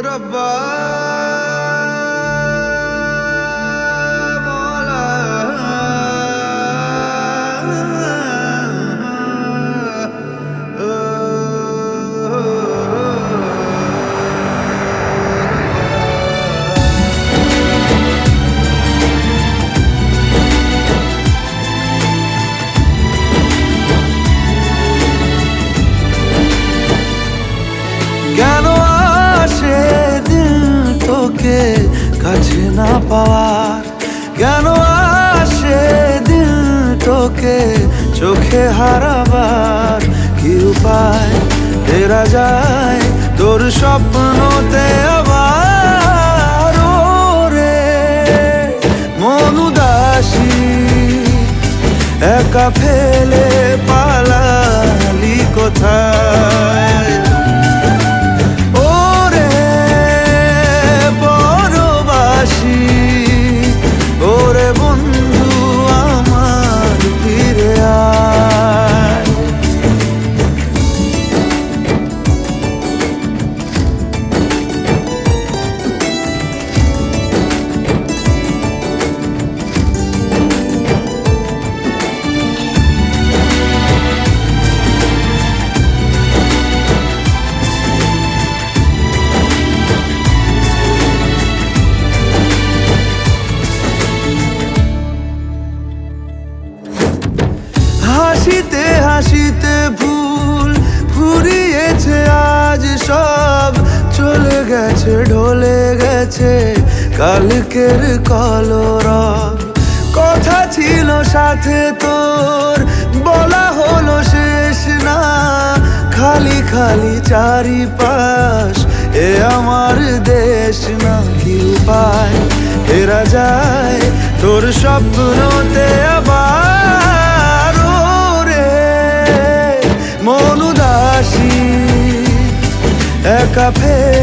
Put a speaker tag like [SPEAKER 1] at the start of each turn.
[SPEAKER 1] ਰੱਬਾ পাওয়ার কেন আসে দিল তোকে? চোখে হারাবার কি উপায়? ফেরা যায় তোর স্বপ্নতে আবার রে মন উদাসী একা ফেলে পালালি হাসিতে ভুল ফুরিয়েছে আজ সব। চলে গেছে, ঢলে গেছে কালকের কলরব। কথা ছিল সাথে তোর, বলা হলো শেষ না। খালি খালি চারিপাশ, এ আমার দেশ না কি উপায় ফেরা যায় তোর স্বপ্নতে একা পা